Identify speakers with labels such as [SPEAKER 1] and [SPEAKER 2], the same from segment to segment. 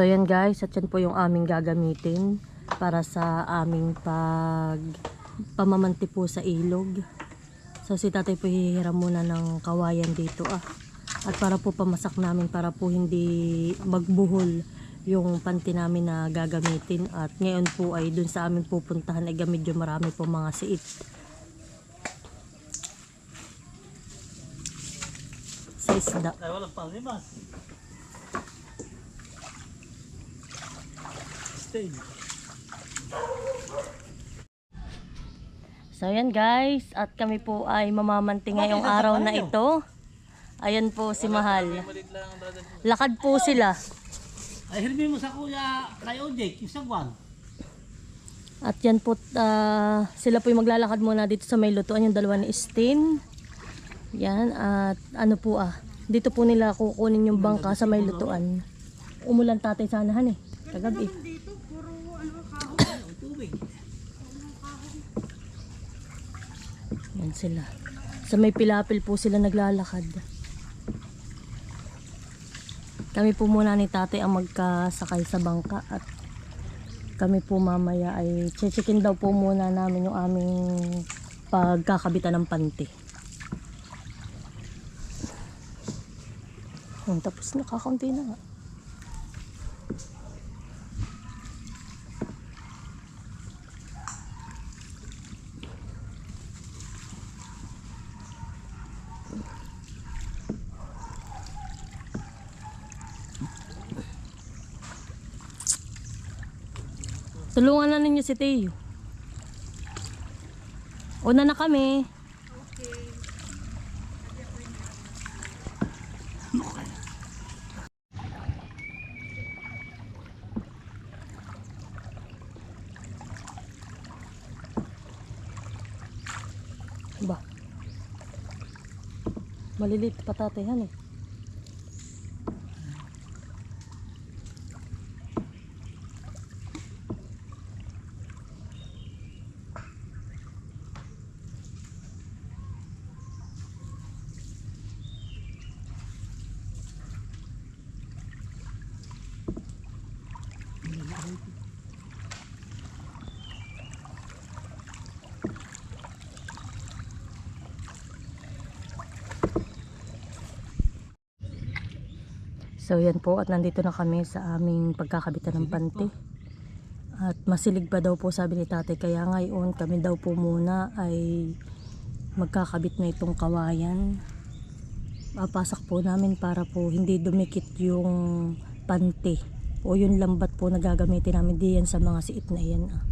[SPEAKER 1] So yan guys, at yan po yung aming gagamitin para sa aming pag pamamanti po sa ilog. So si tatay po hihiram muna ng kawayan dito ah. At para po pamasak namin para po hindi magbuhol yung panty namin na gagamitin. At ngayon po ay dun sa amin pupuntahan ay yung marami po mga siit. Sa isda.
[SPEAKER 2] Ay, walang panglimas. Stay.
[SPEAKER 1] So yan guys, at kami po ay mamamanti ngayong araw na ito. Ayan po si Mahal. Lakad po sila.
[SPEAKER 2] Ay, hirmi mo sa kuya kay Ojek, yung sagwan.
[SPEAKER 1] At yan po, ah, sila po yung maglalakad muna dito sa may lutuan, yung dalawa ni Stin. Yan, at ano po ah, dito po nila kukunin yung bangka sa may lutuan. Umulan tatay sanahan eh, kagabi.
[SPEAKER 2] Ang tubig.
[SPEAKER 1] Yan sila. Sa may pilapil po sila naglalakad. Kami po muna ni tatay ang magkasakay sa bangka at kami po mamaya ay chichikin daw po muna namin yung aming pagkakabitan ng panty. Tapos na, kakaunti na nga. Tulungan na ninyo si Teo. Una na kami. Ba. Malilit pa tatay yan eh. So yan po at nandito na kami sa aming pagkakabitan ng panty. At masilig pa daw po sabi ni tatay kaya ngayon kami daw po muna ay magkakabit na itong kawayan. Papasak po namin para po hindi dumikit yung panty o yung lambat po na gagamitin namin diyan sa mga siit na yan. ah.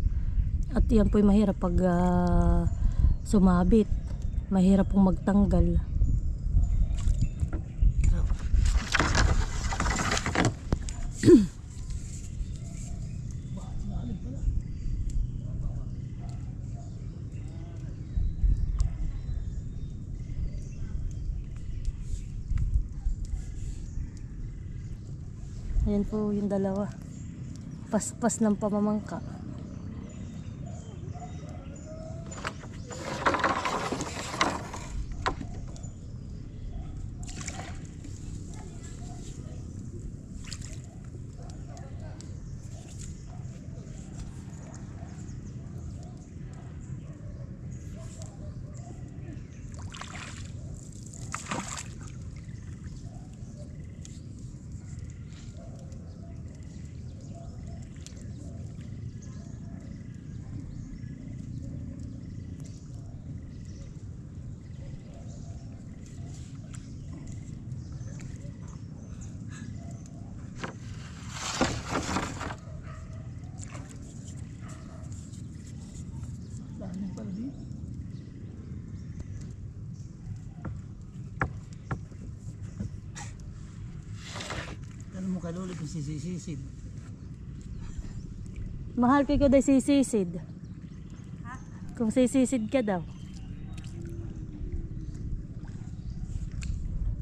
[SPEAKER 1] At yan po yung mahirap pag ah, sumabit. Mahirap pong magtanggal. Ayan po yung dalawa. Paspas ng pamamangka.
[SPEAKER 2] Dahil pala dito. Ano sisisisid?
[SPEAKER 1] Mahal ko daw sisisid. Kung sisisid ka daw.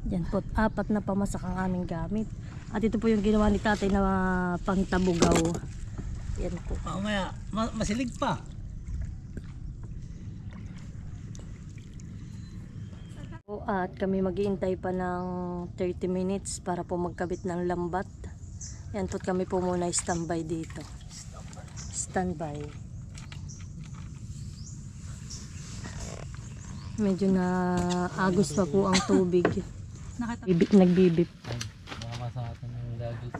[SPEAKER 1] Yan po, apat na pamasak ang aming gamit. At ito po yung ginawa ni tatay na pangtabugaw. Yan po.
[SPEAKER 2] Mamaya, ma- masilig pa.
[SPEAKER 1] At kami maghihintay pa ng 30 minutes para po magkabit ng lambat. Yan po kami po muna standby dito. Standby. Medyo na agos pa po ang tubig. Bibip, nagbibip.
[SPEAKER 2] Mga masakatan yung lagos.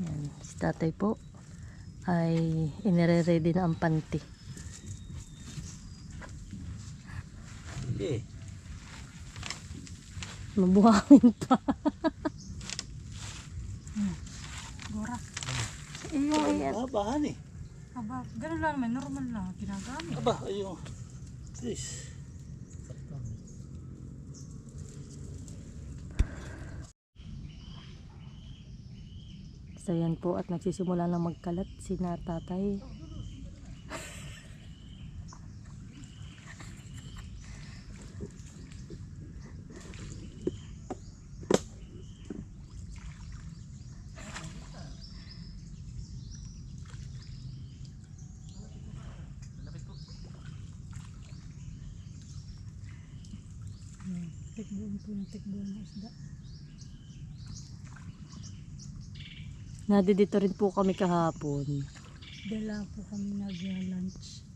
[SPEAKER 1] Yan. Si tatay po ay inire-ready na ang panty.
[SPEAKER 2] Hindi.
[SPEAKER 1] Mabuhangin pa. Yung ayan.
[SPEAKER 2] Ah, bahan eh.
[SPEAKER 3] Aba, ganun lang naman. Normal lang. Ginagamit.
[SPEAKER 2] Aba, ayun. Please.
[SPEAKER 1] So yan po at nagsisimula na magkalat si na tatay.
[SPEAKER 3] Tikbuan po ng isda.
[SPEAKER 1] Nadi dito rin po kami kahapon.
[SPEAKER 3] Dala po kami nag-lunch.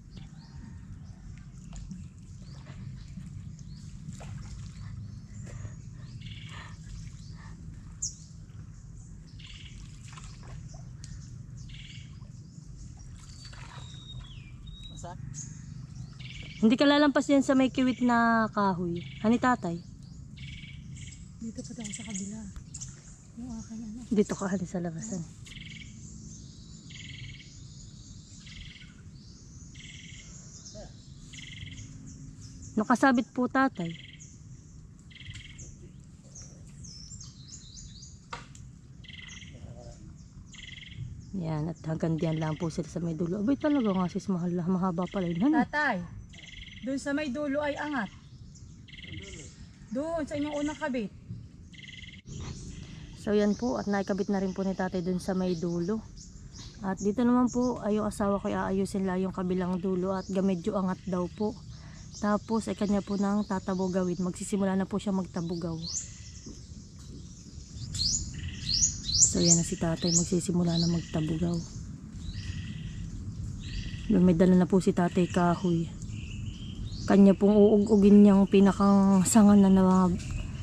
[SPEAKER 1] Hindi ka lalampas yan sa may kiwit na kahoy. Hani tatay?
[SPEAKER 3] Dito pa tayo sa kabila. Yung akin ano.
[SPEAKER 1] Dito ka hani sa labasan. Nakasabit po tatay. Yan, at hanggang diyan lang po sila sa may dulo. Abay talaga nga sis, mahal, mahaba pala yun. Hani?
[SPEAKER 3] Tatay, doon sa may dulo ay angat. Doon sa inyong unang kabit.
[SPEAKER 1] So yan po at naikabit na rin po ni tatay dun sa may dulo. At dito naman po ay yung asawa ko ay aayusin lang yung kabilang dulo at gamedyo angat daw po. Tapos ay kanya po nang tatabo gawin. Magsisimula na po siya magtabugaw. So yan na si tatay magsisimula na magtabugaw. Doon may dala na po si tatay kahoy. Kanya pong uugugin niyang pinakang sangan na na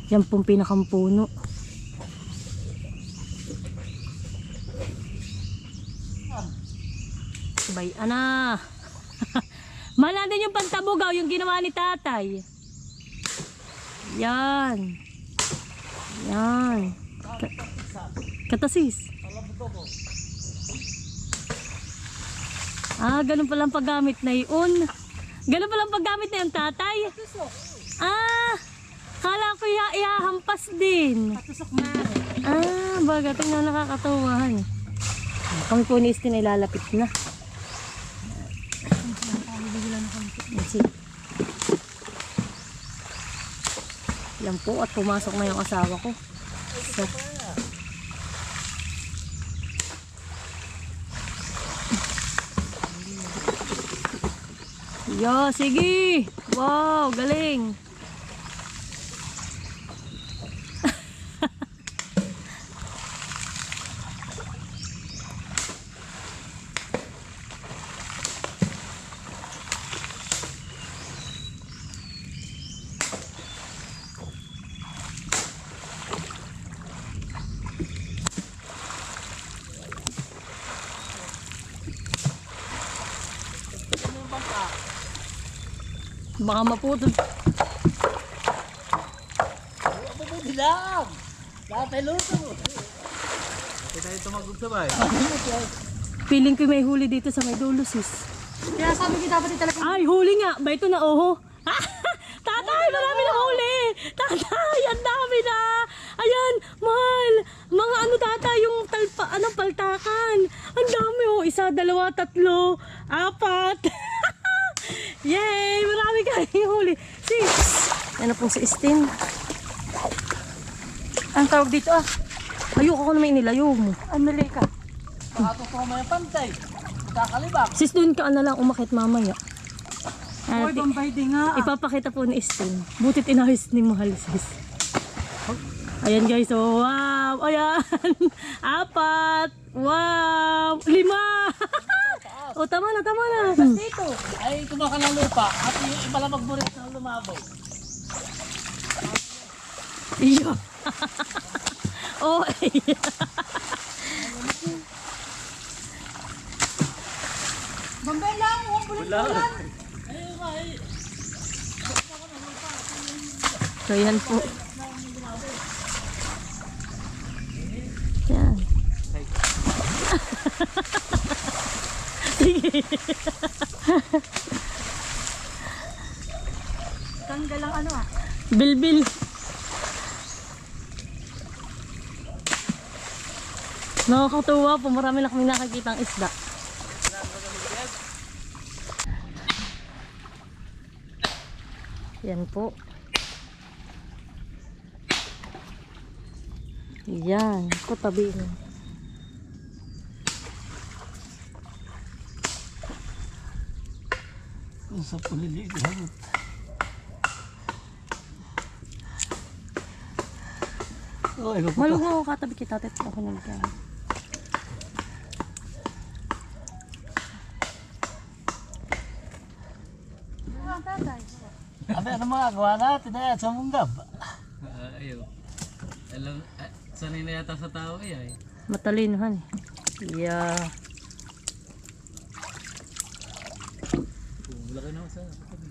[SPEAKER 1] yan pong pinakang puno. Bay, ana. Mala din yung pantabugaw, yung ginawa ni tatay. Yan. Yan. Ka- katasis. Ah, ganun palang paggamit na yun. Ganun palang paggamit na yun, tatay. Ah, kala ko iya ihahampas din. Ah, baga, tingnan nakakatawahan. Kami po ni Istin ay na. Yan po at pumasok na yung asawa ko. So, Yo, sige! Wow, galing! Baka maputol.
[SPEAKER 2] Po dilag? Lahat ay luto. Hindi tayo tumagod sabay.
[SPEAKER 1] Feeling ko may huli dito sa may dulo, sis.
[SPEAKER 3] Kaya sabi ko dapat talaga
[SPEAKER 1] Ay, huli nga. Ba ito na, oho. Tatay, marami na huli. Tatay, ang dami na. Ayan, mahal. Mga ano tatay, yung talpa, ano, paltakan. Ang dami, oh. Isa, dalawa, tatlo, apat. Yay! Marami kayong huli. Sis, yan na po si Estin. Ang tawag dito, ah. Ayoko ko na may nilayo mo.
[SPEAKER 3] ano ka.
[SPEAKER 2] Pakatok ko may pantay. Kakalibak.
[SPEAKER 1] Sis, doon ka na lang umakit mamaya. Ah,
[SPEAKER 3] Hoy, Bombay din nga.
[SPEAKER 1] Ipapakita po ni Estin. Butit inayos ni Mahal sis. Ayan guys, oh wow! Ayan. Apat. Wow. Lima. O, tama na, tama na.
[SPEAKER 2] Dito. Ay, kumaka ng lupa. At yung iba lang magburit na lumabaw.
[SPEAKER 1] Iyo. oh, ay.
[SPEAKER 3] Bambay lang, huwag bulan-bulan.
[SPEAKER 1] So, yan po. Yan.
[SPEAKER 3] Tanggal ang ano ah.
[SPEAKER 1] Bilbil. Nakakatuwa po. Marami na kami nakakita ang isda. Yan po. Yan. Katabi mo.
[SPEAKER 2] Sa puliligan. Oh, ikaw pa.
[SPEAKER 1] Malug mo katabi kita. Tet ako nang kaya.
[SPEAKER 2] Abi, ano mga gawa natin eh, sa munggab.
[SPEAKER 4] Ah, ayaw. Alam, ah, sanay na yata sa tao eh ay.
[SPEAKER 1] Matalinohan. Yeah.
[SPEAKER 4] Oh, laki na sa katabi.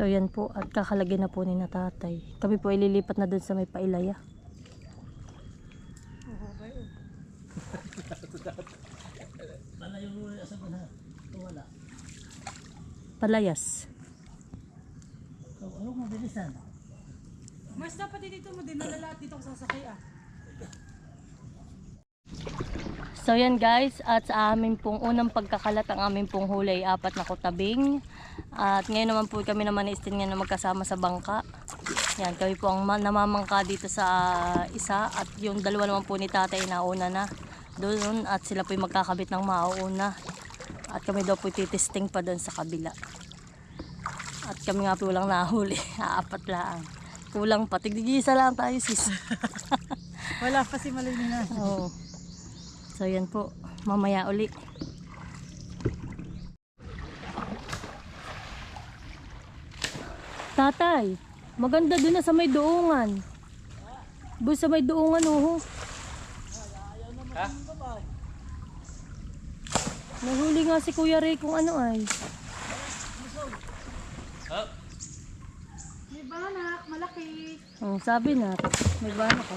[SPEAKER 1] So yan po at kakalagyan na po ni na tatay. Kami po ay lilipat na dun sa may pailaya. Palayas.
[SPEAKER 2] So, ano mabilisan?
[SPEAKER 3] Mas dapat dito mo dinala lahat dito ko sasakay ah.
[SPEAKER 1] So yan guys, at sa amin pong unang pagkakalat ang aming pong huli ay apat na kutabing. At ngayon naman po kami naman istin nga na magkasama sa bangka. Yan, kami po ang ma- namamangka dito sa isa at yung dalawa naman po ni tatay nauna na doon at sila po yung magkakabit ng mauuna. At kami daw po titisting pa doon sa kabila. At kami nga po lang nahuli, apat lang. Kulang pa, tigdigisa lang tayo sis.
[SPEAKER 3] Wala pa si Maloy na.
[SPEAKER 1] Oo. So yan po, mamaya uli. Tatay, maganda doon na sa may doongan. Doon sa may doongan, oh.
[SPEAKER 4] Ha?
[SPEAKER 1] Nahuli nga si Kuya Ray kung ano ay.
[SPEAKER 4] Oh,
[SPEAKER 3] May banak, malaki.
[SPEAKER 1] Oh, sabi na, may bana ko.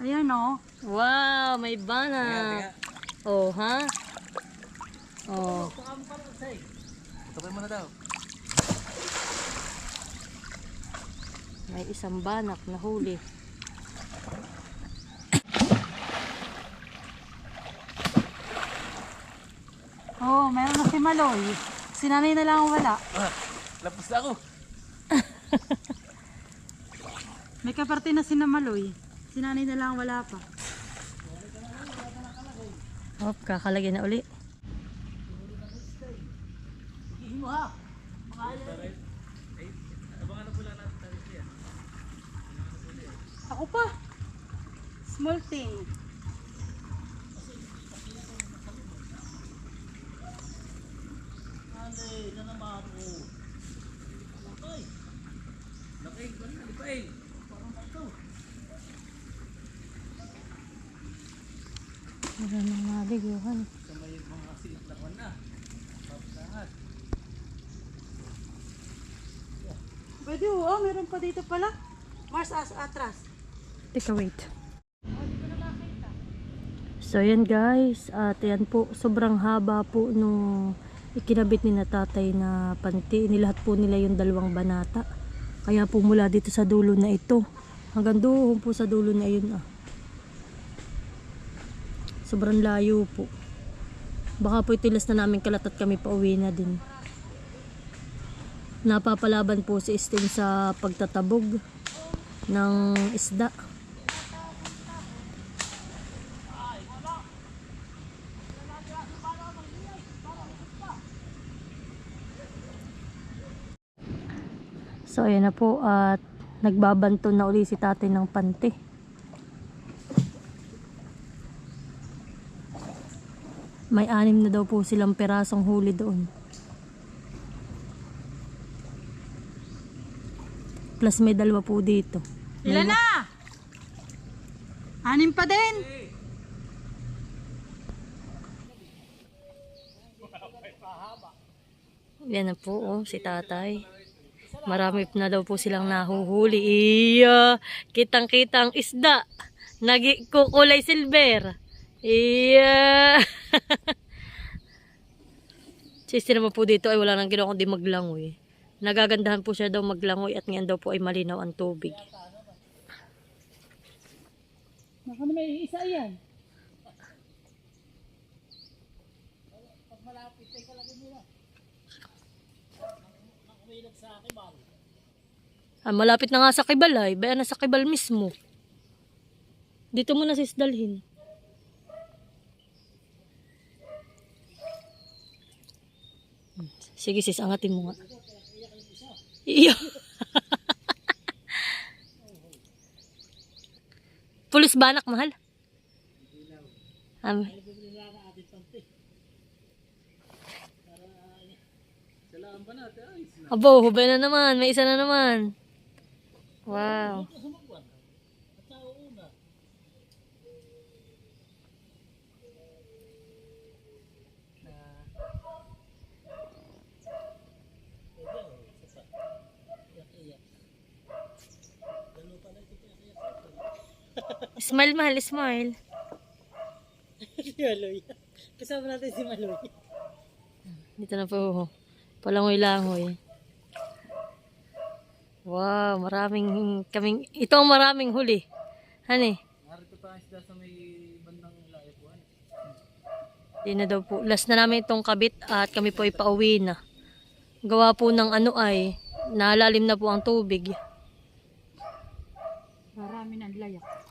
[SPEAKER 3] Ayan oh.
[SPEAKER 1] Wow, may bana. Oh, ha? Oh.
[SPEAKER 4] tukoy mo na daw.
[SPEAKER 1] May isang banak na huli.
[SPEAKER 3] Oh, meron na si Maloy. Si nanay na lang ang wala.
[SPEAKER 4] Ah, lapos na ako.
[SPEAKER 3] May kaparte na si na Maloy. Si nanay na lang ang wala pa.
[SPEAKER 1] Hop, kakalagyan na uli.
[SPEAKER 2] Ihin mo ha.
[SPEAKER 3] Ako pa. Small thing.
[SPEAKER 2] Ande, na naman ako. Okay.
[SPEAKER 4] Laki, bali na, lipay.
[SPEAKER 2] Parang ito.
[SPEAKER 1] Wala nang nabiguhan.
[SPEAKER 4] Sa may mga siniplakan na. Papasangat.
[SPEAKER 3] Pwede oh, meron pa dito pala. Mars as atras.
[SPEAKER 1] Teka, wait. So, yan guys. At yan po, sobrang haba po nung ikinabit ni na tatay na panti. Nilahat po nila yung dalawang banata. Kaya po mula dito sa dulo na ito. Hanggang doon po sa dulo na yun ah. Sobrang layo po. Baka po itilas na namin kalat at kami pauwi na din. Napapalaban po si Sting sa pagtatabog ng isda. So ayan na po at nagbabanto na uli si tatay ng pante. May anim na daw po silang perasong huli doon. Plus may dalawa po dito.
[SPEAKER 3] Ilan na? Anim pa din.
[SPEAKER 1] Yan na po, oh, si tatay. Marami na daw po silang nahuhuli. Iya, kitang-kitang isda. Nagi kukulay silver. Iya. Sisi naman po dito ay wala nang ginawa kundi maglangoy. Nagagandahan po siya daw maglangoy at ngayon daw po ay malinaw ang tubig.
[SPEAKER 3] Baka na may isa yan.
[SPEAKER 1] Ah, malapit na nga sa Kibal ay. Baya na sa Kibal mismo. Dito mo na sis dalhin. Hmm, Sige sis, angatin mo nga. Iyo. Pulis banak, mahal. Um, Abo, hubay na naman. May isa na naman. Wow. Smile, mahal. Smile.
[SPEAKER 2] Si Maloy. Kasama natin si Maloy.
[SPEAKER 1] Dito na po. Palangoy-langoy. Wow, maraming kaming ito ang maraming huli. Hani,
[SPEAKER 4] Narito pa ang isda sa may bandang laipuan.
[SPEAKER 1] di na daw po. Last na namin itong kabit at kami po ay pauwi na. Gawa po ng ano ay nalalim na po ang tubig.
[SPEAKER 3] Marami ng layak.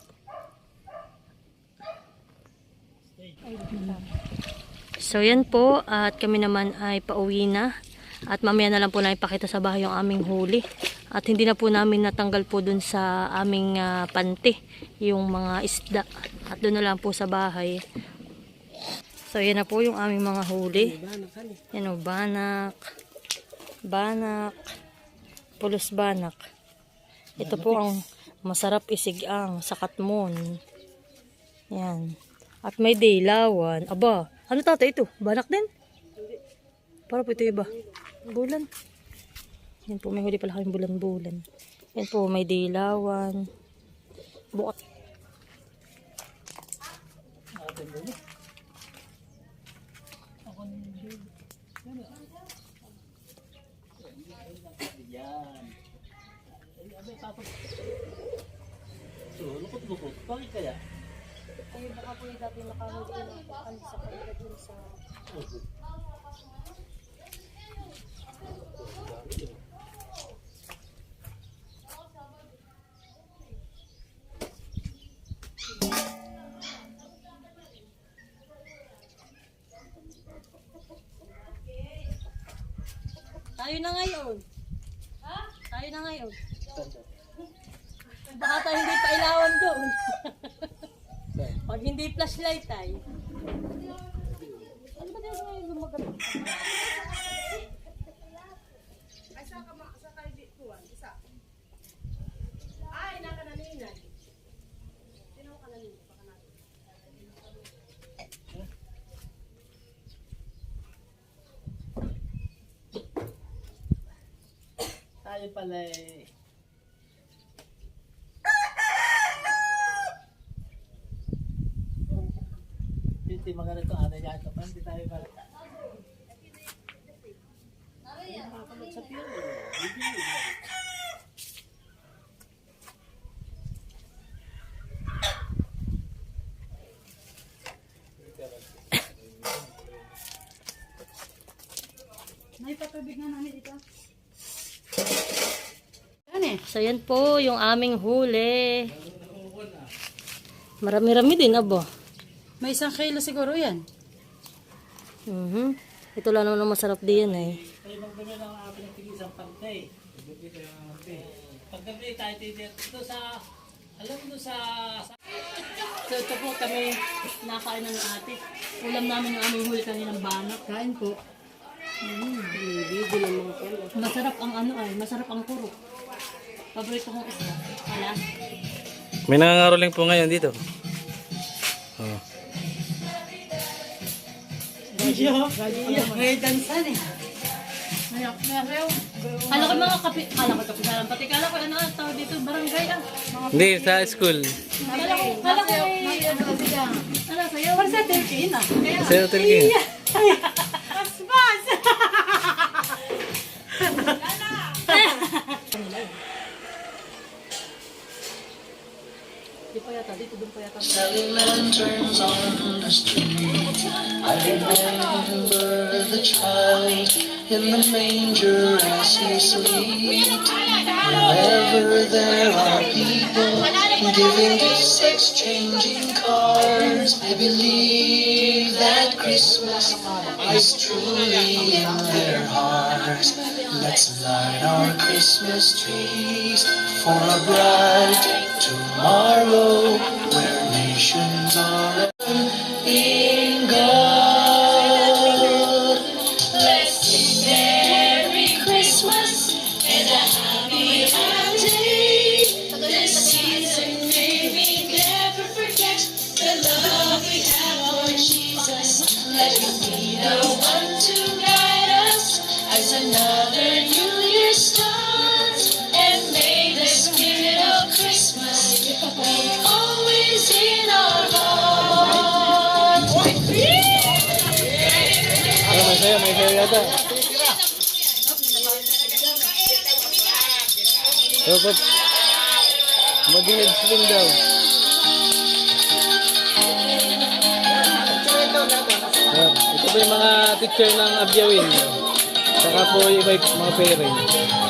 [SPEAKER 1] So yan po at kami naman ay pauwi na. At mamaya na lang po namin ipakita sa bahay yung aming huli. At hindi na po namin natanggal po dun sa aming ah, pante yung mga isda. At doon na lang po sa bahay. So yan na po yung aming mga huli. Yan o, banak. Banak. Pulos banak. Ito po ang masarap isigang sa katmon. Yan. At may dilawan. Aba, ano tata ito? Banak din? Para po ito iba. Bulan. Yan po, may huli pala kayong bulan-bulan. Yan po, may dilawan. Bukat.
[SPEAKER 2] So, lukot-lukot. Bakit kaya?
[SPEAKER 1] Ay, baka po yung dati nakahuli na sa dun sa... Tayo na ngayon. Ha? Tayo na ngayon. Baka tayo hindi pa ilawan doon. Pag hindi flashlight ay. Ano ba din ngayon gumagano?
[SPEAKER 2] Tayo pala eh. Hindi maganda ito. Ano yan? ito? Hindi tayo pala. Sa piyo. Bibili.
[SPEAKER 3] May patubig na namin dito. Ano eh?
[SPEAKER 1] So yan po yung aming huli. Marami-rami din abo.
[SPEAKER 3] May isang kilo siguro yan.
[SPEAKER 1] Mhm. Ito lang naman ang masarap diyan eh.
[SPEAKER 2] Kayo magdumi lang ang ating tigisang pantay. Paggabi tayo ng pantay. Paggabi tayo titir. Ito sa, alam mo sa, sa
[SPEAKER 1] So ito po kami nakain ng ate. Ulam namin ng aming huli kaninang banak.
[SPEAKER 3] Kain po.
[SPEAKER 1] Masarap ang ano ay, masarap ang puro. Paborito kong isda. Wala.
[SPEAKER 4] May nangangaroling po ngayon dito. Oh.
[SPEAKER 2] May dansan eh.
[SPEAKER 1] Kala ko mga kapi, kala ko kapisalan. Pati kala ko ano ang tawag dito, barangay ah.
[SPEAKER 4] Hindi, sa school.
[SPEAKER 1] Kala ko, kala ko ay, ano sila. Ano sa'yo? Para sa Turkey na.
[SPEAKER 4] Sa hotel
[SPEAKER 5] Selling lanterns on the street. I remember the child in the manger as he sleeps. Wherever there are people giving gifts, exchanging cards, I believe that Christmas is truly in their hearts. Let's light our Christmas trees for a bright tomorrow where nations are
[SPEAKER 4] Ah, may sayo yata. Dapat mag-head spin daw. Yan. Ito po yung mga teacher ng Abyawin. Saka po yung mga parent.